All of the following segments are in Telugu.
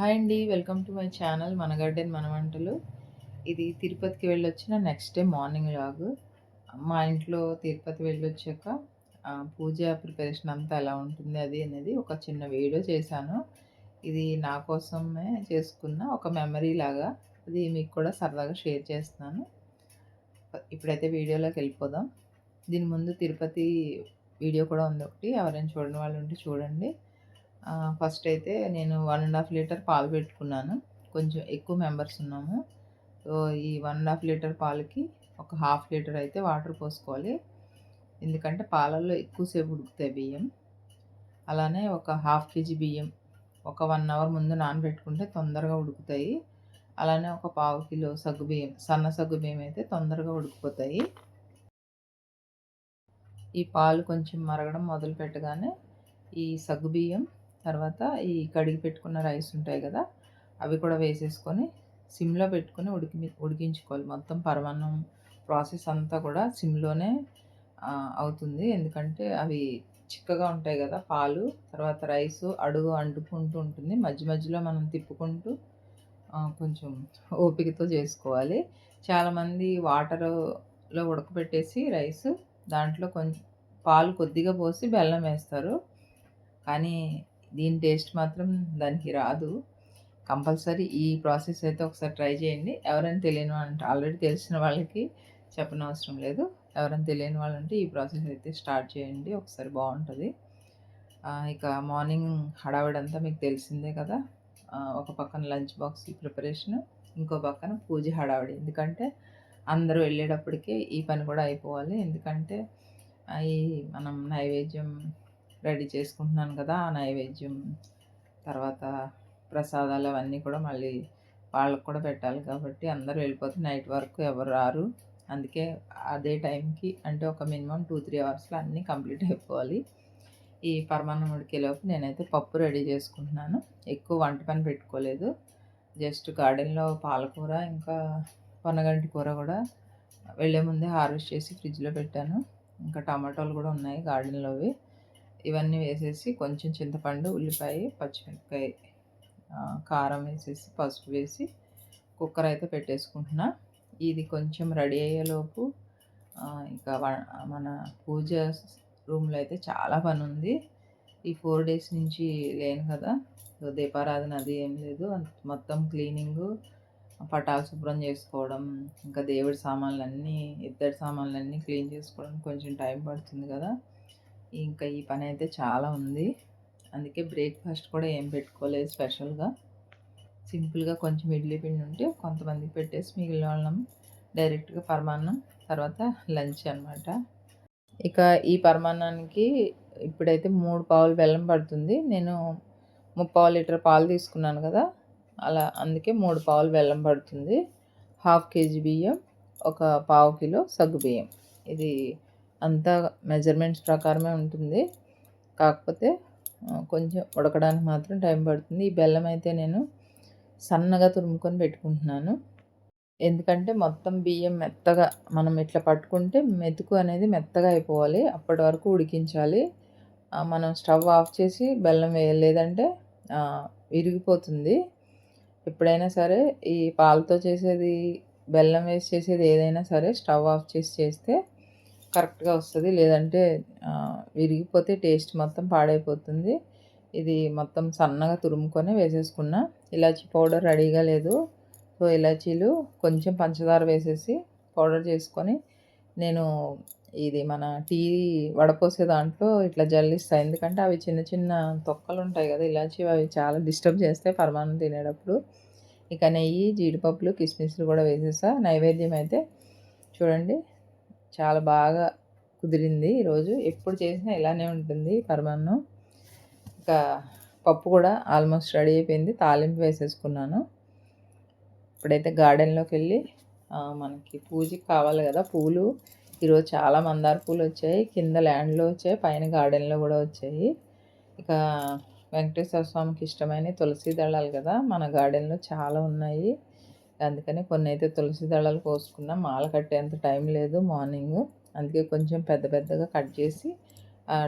హాయ్ అండి వెల్కమ్ టు మై ఛానల్ మన గార్డెన్ మన వంటలు ఇది తిరుపతికి వెళ్ళొచ్చిన నెక్స్ట్ డే మార్నింగ్ లాగ్ మా ఇంట్లో తిరుపతి వెళ్ళొచ్చాక పూజ ప్రిపరేషన్ అంతా ఎలా ఉంటుంది అది అనేది ఒక చిన్న వీడియో చేశాను. ఇది నా కోసమే చేసుకున్న ఒక మెమరీ లాగా అది మీకు కూడా సరదాగా షేర్ చేస్తున్నాను. ఇప్పుడైతే వీడియోలోకి వెళ్ళిపోదాం. దీని ముందు తిరుపతి వీడియో కూడా ఉంది ఒకటి ఎవరైనా చూడని వాళ్ళు ఉంటే చూడండి. ఫస్ట్ అయితే నేను వన్ అండ్ హాఫ్ లీటర్ పాలు పెట్టుకున్నాను. కొంచెం ఎక్కువ మెంబర్స్ ఉన్నాము. సో ఈ వన్ అండ్ హాఫ్ లీటర్ పాలకి ఒక హాఫ్ లీటర్ అయితే వాటర్ పోసుకోవాలి. ఎందుకంటే పాలల్లో ఎక్కువసేపు ఉడుకుతాయి బియ్యం. అలానే ఒక హాఫ్ కేజీ బియ్యం ఒక వన్ అవర్ ముందు నానబెట్టుకుంటే తొందరగా ఉడుకుతాయి. అలానే ఒక పావు కిలో సగ్గు బియ్యం సన్న సగ్గు బియ్యం అయితే తొందరగా ఉడికిపోతాయి. ఈ పాలు కొంచెం మరగడం మొదలు పెట్టగానే ఈ సగ్గు బియ్యం తర్వాత ఈ కడిగి పెట్టుకున్న రైస్ ఉంటాయి కదా అవి కూడా వేసేసుకొని సిమ్లో పెట్టుకొని ఉడికి ఉడికించుకోవాలి. మొత్తం పరమాన్నం ప్రాసెస్ అంతా కూడా సిమ్లోనే అవుతుంది. ఎందుకంటే అవి చిక్కగా ఉంటాయి కదా పాలు తర్వాత రైస్ అడుగు అంటుకుంటూ ఉంటుంది. మధ్య మధ్యలో మనం తిప్పుకుంటూ కొంచెం ఓపికతో చేసుకోవాలి. చాలామంది వాటర్లో ఉడకబెట్టేసి రైస్ దాంట్లో కొంచెం పాలు కొద్దిగా పోసి బెల్లం వేస్తారు. కానీ దీని టేస్ట్ మాత్రం దానికి రాదు. కంపల్సరీ ఈ ప్రాసెస్ అయితే ఒకసారి ట్రై చేయండి. ఎవరైనా తెలియని వాళ్ళంటే ఆల్రెడీ తెలిసిన వాళ్ళకి చెప్పనవసరం లేదు. ఎవరైనా తెలియని వాళ్ళంటే ఈ ప్రాసెస్ అయితే స్టార్ట్ చేయండి. ఒకసారి బాగుంటుంది. ఇక మార్నింగ్ హడావిడంతా మీకు తెలిసిందే కదా. ఒక పక్కన లంచ్ బాక్స్ ప్రిపరేషన్ ఇంకో పక్కన పూజ హడావిడి. ఎందుకంటే అందరూ వెళ్ళేటప్పటికే ఈ పని కూడా అయిపోవాలి. ఎందుకంటే ఈ మనం నైవేద్యం రెడీ చేసుకుంటున్నాను కదా ఆ నైవేద్యం తర్వాత ప్రసాదాలు అవన్నీ కూడా మళ్ళీ వాళ్ళకు కూడా పెట్టాలి కాబట్టి అందరూ వెళ్ళిపోతే నైట్ వరకు ఎవరు రారు. అందుకే అదే టైంకి అంటే ఒక మినిమం టూ త్రీ అవర్స్లో అన్నీ కంప్లీట్ అయిపోవాలి. ఈ పరమాన్నం ఉడికేలోపు నేనైతే పప్పు రెడీ చేసుకుంటున్నాను. ఎక్కువ వంట పని పెట్టుకోలేదు. జస్ట్ గార్డెన్లో పాలకూర ఇంకా పొన్నగంటి కూర కూడా వెళ్ళే ముందే హార్వెస్ట్ చేసి ఫ్రిడ్జ్లో పెట్టాను. ఇంకా టమాటోలు కూడా ఉన్నాయి గార్డెన్లోవి ఇవన్నీ వేసేసి కొంచెం చింతపండు ఉల్లిపాయ పచ్చిమిరపకాయ కారం వేసేసి పసుపు వేసి కుక్కర్ అయితే పెట్టేసుకుంటున్నా. ఇది కొంచెం రెడీ అయ్యేలోపు ఇంకా మన పూజ రూమ్లో అయితే చాలా పని ఉంది. ఈ ఫోర్ డేస్ నుంచి లేను కదా సో దీపారాధన అది ఏం లేదు. మొత్తం క్లీనింగు పటాలు శుభ్రం చేసుకోవడం ఇంకా దేవుడి సామాన్లన్నీ ఇద్దరి సామాన్లన్నీ క్లీన్ చేసుకోవడం కొంచెం టైం పడుతుంది కదా. ఇంకా ఈ పని అయితే చాలా ఉంది. అందుకే బ్రేక్ఫాస్ట్ కూడా ఏం పెట్టుకోలేదు స్పెషల్గా. సింపుల్గా కొంచెం ఇడ్లీ పిండి ఉంటే కొంతమందికి పెట్టేసి మిగిలిన వాళ్ళం డైరెక్ట్గా పరమాన్నం తర్వాత లంచ్ అన్నమాట. ఇక ఈ పరమాన్నానికి ఇప్పుడైతే మూడు పావులు బెల్లం పడుతుంది. నేను ముప్పావు లీటర్ పాలు తీసుకున్నాను కదా అలా అందుకే మూడు పావులు బెల్లం పడుతుంది. హాఫ్ కేజీ బియ్యం ఒక పావు కిలో సగ్గు బియ్యం. ఇది అంతా మెజర్మెంట్స్ ప్రకారమే ఉంటుంది. కాకపోతే కొంచెం ఉడకడానికి మాత్రం టైం పడుతుంది. ఈ బెల్లం అయితే నేను సన్నగా తురుముకొని పెట్టుకుంటున్నాను. ఎందుకంటే మొత్తం బియ్యం మెత్తగా మనం ఇట్లా పట్టుకుంటే మెతుకు అనేది మెత్తగా అయిపోవాలి. అప్పటి వరకు ఉడికించాలి. మనం స్టవ్ ఆఫ్ చేసి బెల్లం వేయలేదంటే విరిగిపోతుంది. ఎప్పుడైనా సరే ఈ పాలతో చేసేది బెల్లం వేసి చేసేది ఏదైనా సరే స్టవ్ ఆఫ్ చేసి చేస్తే కరెక్ట్గా వస్తుంది. లేదంటే విరిగిపోతే టేస్ట్ మొత్తం పాడైపోతుంది. ఇది మొత్తం సన్నగా తురుముకొని వేసేసుకున్నా. ఇలాచీ పౌడర్ రెడీగా లేదు. సో ఇలాచీలు కొంచెం పంచదార వేసేసి పౌడర్ చేసుకొని నేను ఇది మన టీ వడపోసే దాంట్లో ఇట్లా జల్లిస్తాయి ఎందుకంటే అవి చిన్న చిన్న తొక్కలు ఉంటాయి కదా ఇలాచి అవి చాలా డిస్టర్బ్ చేస్తాయి పరమాన్నం తినేటప్పుడు. ఇక నెయ్యి జీడిపప్పులు కిస్మిస్లు కూడా వేసేసా. నైవేద్యం అయితే చూడండి. చాలా బాగా కుదిరింది ఈరోజు ఎప్పుడు చేసినా ఇలానే ఉంటుంది పరమాన్నం. ఇంకా పప్పు కూడా ఆల్మోస్ట్ రెడీ అయిపోయింది. తాలింపు వేసేసుకున్నాను. ఇప్పుడైతే గార్డెన్లోకి వెళ్ళి మనకి పూజకి కావాలి కదా పూలు. ఈరోజు చాలా మందార పూలు వచ్చాయి. కింద ల్యాండ్లో వచ్చాయి పైన గార్డెన్లో కూడా వచ్చాయి. ఇక వెంకటేశ్వర స్వామికి ఇష్టమైన తులసి దళాలు కదా మన గార్డెన్లో చాలా ఉన్నాయి. అందుకని కొన్ని అయితే తులసి దళాలు కోసుకున్నా మాల కట్టేంత టైం లేదు మార్నింగ్. అందుకే కొంచెం పెద్ద పెద్దగా కట్ చేసి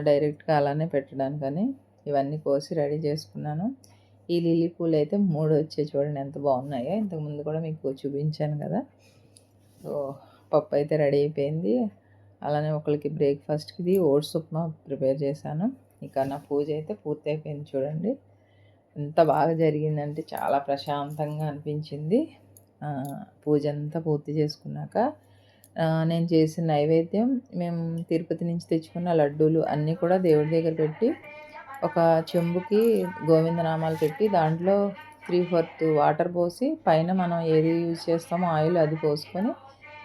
డైరెక్ట్గా అలానే పెట్టడానికని ఇవన్నీ కోసి రెడీ చేసుకున్నాను. ఈ లిల్లీ పూలు అయితే మూడు వచ్చాయి చూడండి ఎంత బాగున్నాయో. ఇంతకుముందు కూడా మీకు చూపించాను కదా. సో పప్పు అయితే రెడీ అయిపోయింది. అలానే ఒకరికి బ్రేక్ఫాస్ట్కి ఇది ఓట్స్ ఉప్మా ప్రిపేర్ చేశాను. ఇక నా పూజ అయితే పూర్తి అయిపోయింది చూడండి. ఎంత బాగా జరిగిందంటే చాలా ప్రశాంతంగా అనిపించింది. పూజ అంతా పూర్తి చేసుకున్నాక నేను చేసిన నైవేద్యం మేము తిరుపతి నుంచి తెచ్చుకున్న లడ్డూలు అన్నీ కూడా దేవుడి దగ్గర పెట్టి ఒక చెంబుకి గోవిందనామాలు పెట్టి దాంట్లో త్రీ ఫోర్త్ వాటర్ పోసి పైన మనం ఏది యూజ్ చేస్తామో ఆయిల్ అది పోసుకొని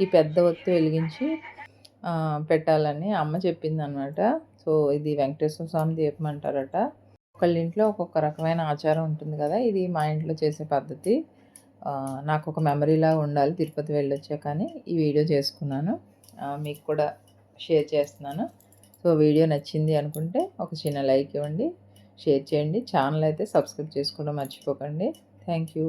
ఈ పెద్ద ఒత్తి వెలిగించి పెట్టాలని అమ్మ చెప్పింది అనమాట సో ఇది వెంకటేశ్వర స్వామి దీపం అంటారట. ఒకళ్ళ ఇంట్లో ఒక్కొక్క రకమైన ఆచారం ఉంటుంది కదా ఇది మా ఇంట్లో చేసే పద్ధతి. నాకు ఒక మెమరీలా ఉండాలి తిరుపతి వెళ్ళొచ్చా కానీ ఈ వీడియో చేసుకున్నాను. మీకు కూడా షేర్ చేస్తున్నాను. సో వీడియో నచ్చింది అనుకుంటే ఒక చిన్న లైక్ ఇవ్వండి షేర్ చేయండి. ఛానల్ అయితే సబ్స్క్రైబ్ చేసుకోవడం మర్చిపోకండి. Thank you